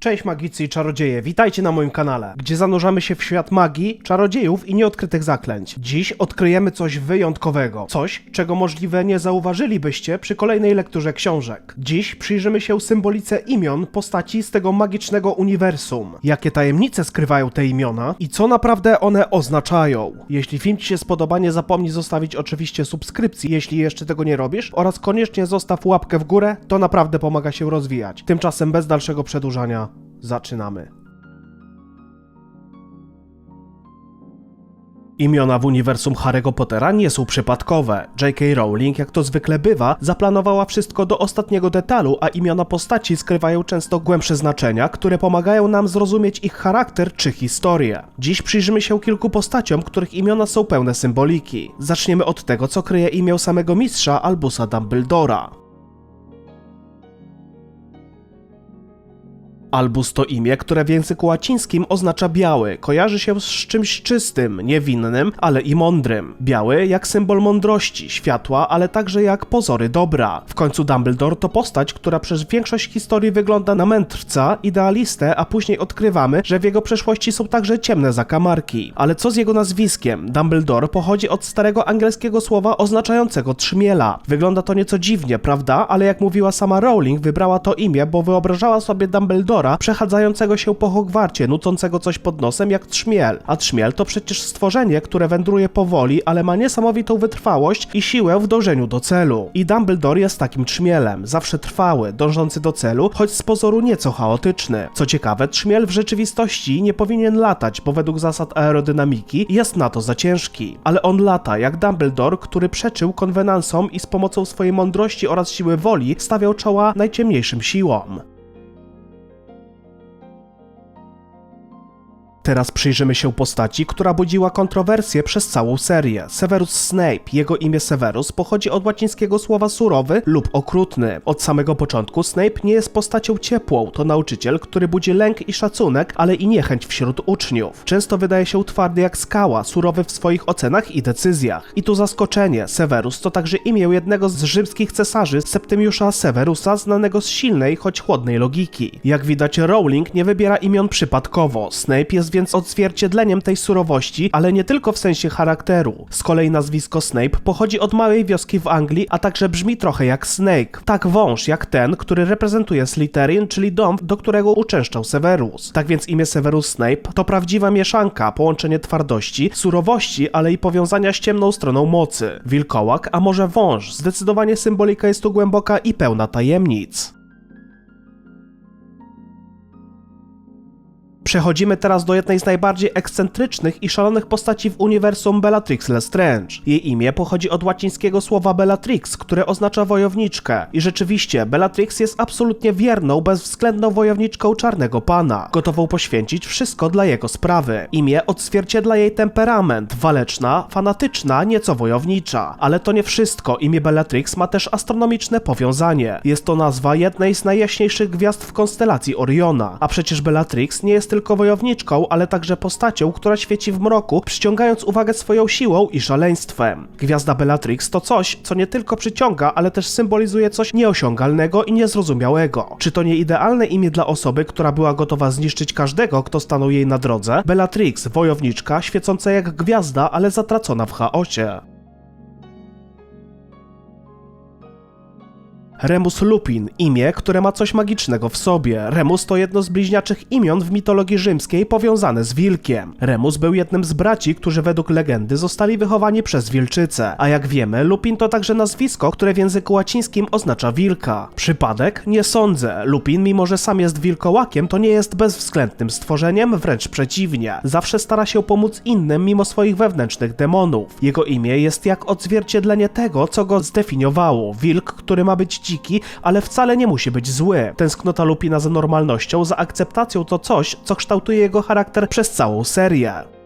Cześć magicy i czarodzieje, witajcie na moim kanale, gdzie zanurzamy się w świat magii, czarodziejów i nieodkrytych zaklęć. Dziś odkryjemy coś wyjątkowego, coś, czego możliwe nie zauważylibyście przy kolejnej lekturze książek. Dziś przyjrzymy się symbolice imion postaci z tego magicznego uniwersum. Jakie tajemnice skrywają te imiona i co naprawdę one oznaczają. Jeśli film Ci się spodoba, nie zapomnij zostawić oczywiście subskrypcji, jeśli jeszcze tego nie robisz, oraz koniecznie zostaw łapkę w górę, to naprawdę pomaga się rozwijać. Tymczasem bez dalszego przedłużania, zaczynamy. Imiona w uniwersum Harry'ego Pottera nie są przypadkowe. J.K. Rowling, jak to zwykle bywa, zaplanowała wszystko do ostatniego detalu, a imiona postaci skrywają często głębsze znaczenia, które pomagają nam zrozumieć ich charakter czy historię. Dziś przyjrzymy się kilku postaciom, których imiona są pełne symboliki. Zaczniemy od tego, co kryje imię samego mistrza Albusa Dumbledora. Albus to imię, które w języku łacińskim oznacza biały. Kojarzy się z czymś czystym, niewinnym, ale i mądrym. Biały jak symbol mądrości, światła, ale także jak pozory dobra. W końcu Dumbledore to postać, która przez większość historii wygląda na mędrca, idealistę, a później odkrywamy, że w jego przeszłości są także ciemne zakamarki. Ale co z jego nazwiskiem? Dumbledore pochodzi od starego angielskiego słowa oznaczającego trzmiela. Wygląda to nieco dziwnie, prawda? Ale jak mówiła sama Rowling, wybrała to imię, bo wyobrażała sobie Dumbledora przechadzającego się po Hogwarcie, nucącego coś pod nosem jak trzmiel. A trzmiel to przecież stworzenie, które wędruje powoli, ale ma niesamowitą wytrwałość i siłę w dążeniu do celu. I Dumbledore jest takim trzmielem, zawsze trwały, dążący do celu, choć z pozoru nieco chaotyczny. Co ciekawe, trzmiel w rzeczywistości nie powinien latać, bo według zasad aerodynamiki jest na to za ciężki. Ale on lata, jak Dumbledore, który przeczył konwenansom i z pomocą swojej mądrości oraz siły woli stawiał czoła najciemniejszym siłom. Teraz przyjrzymy się postaci, która budziła kontrowersje przez całą serię. Severus Snape. Jego imię Severus pochodzi od łacińskiego słowa surowy lub okrutny. Od samego początku Snape nie jest postacią ciepłą. To nauczyciel, który budzi lęk i szacunek, ale i niechęć wśród uczniów. Często wydaje się twardy jak skała, surowy w swoich ocenach i decyzjach. I tu zaskoczenie. Severus to także imię jednego z rzymskich cesarzy Septymiusza Severusa, znanego z silnej, choć chłodnej logiki. Jak widać, Rowling nie wybiera imion przypadkowo. Snape jest więc odzwierciedleniem tej surowości, ale nie tylko w sensie charakteru. Z kolei nazwisko Snape pochodzi od małej wioski w Anglii, a także brzmi trochę jak Snake. Tak wąż jak ten, który reprezentuje Slytherin, czyli dom, do którego uczęszczał Severus. Tak więc imię Severus Snape to prawdziwa mieszanka, połączenie twardości, surowości, ale i powiązania z ciemną stroną mocy. Wilkołak, a może wąż? Zdecydowanie symbolika jest tu głęboka i pełna tajemnic. Przechodzimy teraz do jednej z najbardziej ekscentrycznych i szalonych postaci w uniwersum Bellatrix Lestrange. Jej imię pochodzi od łacińskiego słowa Bellatrix, które oznacza wojowniczkę. I rzeczywiście, Bellatrix jest absolutnie wierną, bezwzględną wojowniczką Czarnego Pana, gotową poświęcić wszystko dla jego sprawy. Imię odzwierciedla jej temperament, waleczna, fanatyczna, nieco wojownicza. Ale to nie wszystko, imię Bellatrix ma też astronomiczne powiązanie. Jest to nazwa jednej z najjaśniejszych gwiazd w konstelacji Oriona, a przecież Bellatrix nie jest tylko wojowniczką, ale także postacią, która świeci w mroku, przyciągając uwagę swoją siłą i szaleństwem. Gwiazda Bellatrix to coś, co nie tylko przyciąga, ale też symbolizuje coś nieosiągalnego i niezrozumiałego. Czy to nie idealne imię dla osoby, która była gotowa zniszczyć każdego, kto stanął jej na drodze? Bellatrix, wojowniczka, świecąca jak gwiazda, ale zatracona w chaosie. Remus Lupin, imię, które ma coś magicznego w sobie. Remus to jedno z bliźniaczych imion w mitologii rzymskiej powiązane z wilkiem. Remus był jednym z braci, którzy według legendy zostali wychowani przez wilczycę, a jak wiemy, Lupin to także nazwisko, które w języku łacińskim oznacza wilka. Przypadek? Nie sądzę. Lupin, mimo że sam jest wilkołakiem, to nie jest bezwzględnym stworzeniem, wręcz przeciwnie. Zawsze stara się pomóc innym mimo swoich wewnętrznych demonów. Jego imię jest jak odzwierciedlenie tego, co go zdefiniowało. Wilk, który ma być dziki, ale wcale nie musi być zły. Tęsknota Lupina za normalnością, za akceptacją to coś, co kształtuje jego charakter przez całą serię.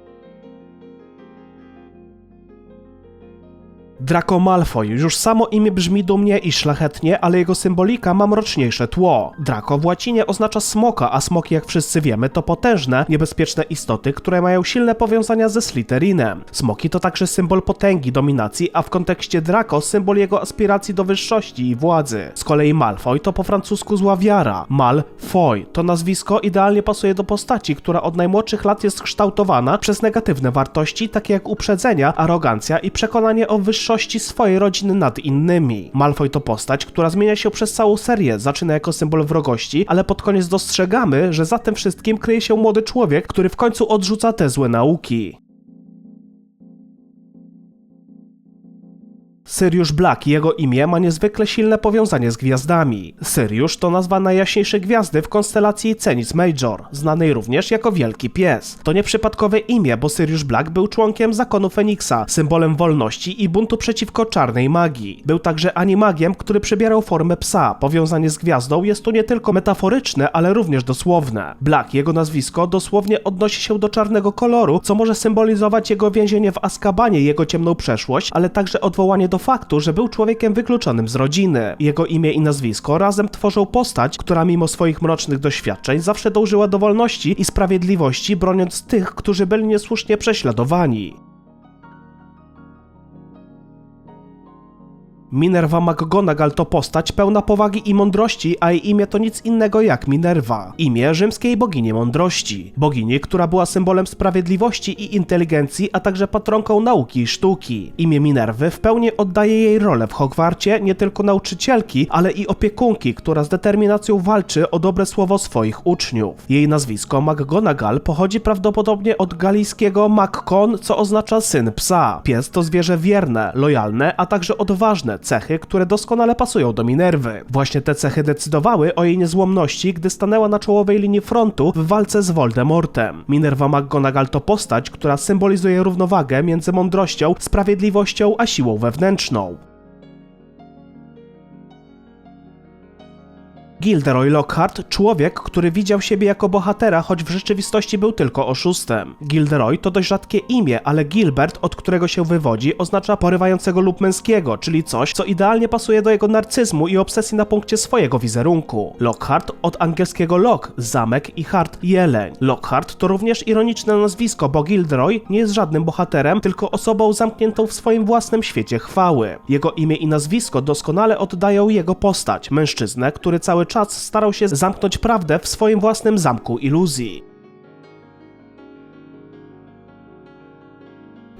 Draco Malfoy, już samo imię brzmi dumnie i szlachetnie, ale jego symbolika ma mroczniejsze tło. Draco w łacinie oznacza smoka, a smoki, jak wszyscy wiemy, to potężne, niebezpieczne istoty, które mają silne powiązania ze Slytherinem. Smoki to także symbol potęgi, dominacji, a w kontekście Draco symbol jego aspiracji do wyższości i władzy. Z kolei Malfoy to po francusku zła wiara. Malfoy to nazwisko idealnie pasuje do postaci, która od najmłodszych lat jest kształtowana przez negatywne wartości, takie jak uprzedzenia, arogancja i przekonanie o wyższości swojej rodziny nad innymi. Malfoy to postać, która zmienia się przez całą serię, zaczyna jako symbol wrogości, ale pod koniec dostrzegamy, że za tym wszystkim kryje się młody człowiek, który w końcu odrzuca te złe nauki. Sirius Black, jego imię, ma niezwykle silne powiązanie z gwiazdami. Sirius to nazwa najjaśniejszej gwiazdy w konstelacji Cenis Major, znanej również jako Wielki Pies. To nieprzypadkowe imię, bo Sirius Black był członkiem zakonu Feniksa, symbolem wolności i buntu przeciwko czarnej magii. Był także animagiem, który przybierał formę psa. Powiązanie z gwiazdą jest tu nie tylko metaforyczne, ale również dosłowne. Black, jego nazwisko, dosłownie odnosi się do czarnego koloru, co może symbolizować jego więzienie w Azkabanie, jego ciemną przeszłość, ale także odwołanie do faktu, że był człowiekiem wykluczonym z rodziny. Jego imię i nazwisko razem tworzą postać, która mimo swoich mrocznych doświadczeń zawsze dążyła do wolności i sprawiedliwości, broniąc tych, którzy byli niesłusznie prześladowani. Minerva McGonagall to postać pełna powagi i mądrości, a jej imię to nic innego jak Minerva. Imię rzymskiej bogini mądrości. Bogini, która była symbolem sprawiedliwości i inteligencji, a także patronką nauki i sztuki. Imię Minerwy w pełni oddaje jej rolę w Hogwarcie nie tylko nauczycielki, ale i opiekunki, która z determinacją walczy o dobre słowo swoich uczniów. Jej nazwisko McGonagall pochodzi prawdopodobnie od galijskiego McCon, co oznacza syn psa. Pies to zwierzę wierne, lojalne, a także odważne, cechy, które doskonale pasują do Minerwy. Właśnie te cechy decydowały o jej niezłomności, gdy stanęła na czołowej linii frontu w walce z Voldemortem. Minerva McGonagall to postać, która symbolizuje równowagę między mądrością, sprawiedliwością a siłą wewnętrzną. Gilderoy Lockhart, człowiek, który widział siebie jako bohatera, choć w rzeczywistości był tylko oszustem. Gilderoy to dość rzadkie imię, ale Gilbert, od którego się wywodzi, oznacza porywającego lub męskiego, czyli coś, co idealnie pasuje do jego narcyzmu i obsesji na punkcie swojego wizerunku. Lockhart od angielskiego lock, zamek i hart, jeleń. Lockhart to również ironiczne nazwisko, bo Gilderoy nie jest żadnym bohaterem, tylko osobą zamkniętą w swoim własnym świecie chwały. Jego imię i nazwisko doskonale oddają jego postać, mężczyznę, który cały czas starał się zamknąć prawdę w swoim własnym zamku iluzji.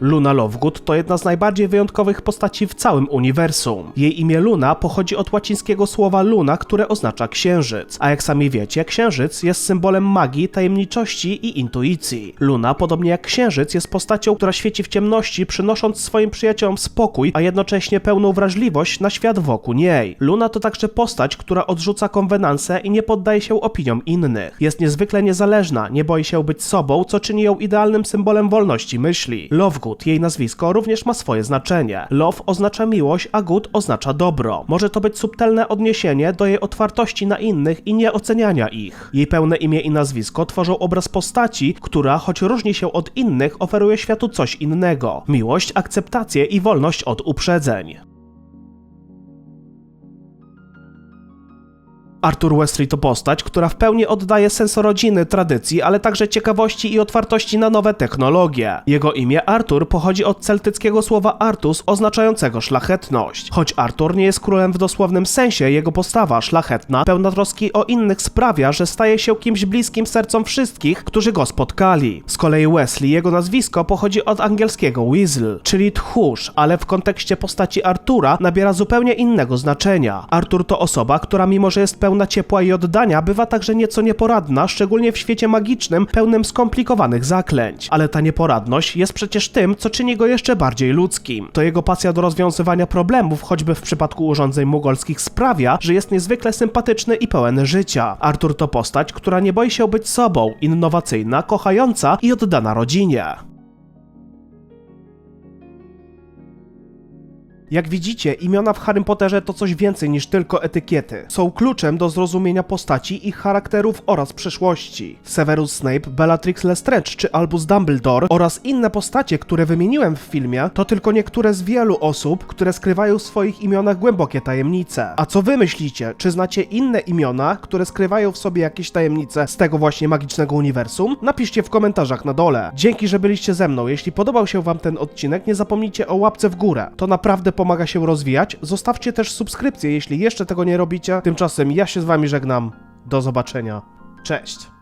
Luna Lovegood to jedna z najbardziej wyjątkowych postaci w całym uniwersum. Jej imię Luna pochodzi od łacińskiego słowa luna, które oznacza księżyc. A jak sami wiecie, księżyc jest symbolem magii, tajemniczości i intuicji. Luna, podobnie jak księżyc, jest postacią, która świeci w ciemności, przynosząc swoim przyjaciołom spokój, a jednocześnie pełną wrażliwość na świat wokół niej. Luna to także postać, która odrzuca konwenanse i nie poddaje się opiniom innych. Jest niezwykle niezależna, nie boi się być sobą, co czyni ją idealnym symbolem wolności myśli. Lovegood jej nazwisko również ma swoje znaczenie. Love oznacza miłość, a good oznacza dobro. Może to być subtelne odniesienie do jej otwartości na innych i nieoceniania ich. Jej pełne imię i nazwisko tworzą obraz postaci, która, choć różni się od innych, oferuje światu coś innego. Miłość, akceptację i wolność od uprzedzeń. Arthur Wesley to postać, która w pełni oddaje sens rodziny, tradycji, ale także ciekawości i otwartości na nowe technologie. Jego imię Arthur pochodzi od celtyckiego słowa Artus oznaczającego szlachetność. Choć Arthur nie jest królem w dosłownym sensie, jego postawa szlachetna, pełna troski o innych sprawia, że staje się kimś bliskim sercom wszystkich, którzy go spotkali. Z kolei Wesley, jego nazwisko pochodzi od angielskiego weasel, czyli tchórz, ale w kontekście postaci Artura nabiera zupełnie innego znaczenia. Artur to osoba, która mimo, że jest pełna ciepła i oddania, bywa także nieco nieporadna, szczególnie w świecie magicznym, pełnym skomplikowanych zaklęć. Ale ta nieporadność jest przecież tym, co czyni go jeszcze bardziej ludzkim. To jego pasja do rozwiązywania problemów, choćby w przypadku urządzeń mugolskich, sprawia, że jest niezwykle sympatyczny i pełen życia. Artur to postać, która nie boi się być sobą, innowacyjna, kochająca i oddana rodzinie. Jak widzicie, imiona w Harrym Potterze to coś więcej niż tylko etykiety. Są kluczem do zrozumienia postaci, ich charakterów oraz przeszłości. Severus Snape, Bellatrix Lestrange czy Albus Dumbledore oraz inne postacie, które wymieniłem w filmie, to tylko niektóre z wielu osób, które skrywają w swoich imionach głębokie tajemnice. A co wy myślicie? Czy znacie inne imiona, które skrywają w sobie jakieś tajemnice z tego właśnie magicznego uniwersum? Napiszcie w komentarzach na dole. Dzięki, że byliście ze mną. Jeśli podobał się wam ten odcinek, nie zapomnijcie o łapce w górę. To naprawdę pomaga się rozwijać. Zostawcie też subskrypcję, jeśli jeszcze tego nie robicie. Tymczasem ja się z wami żegnam. Do zobaczenia. Cześć.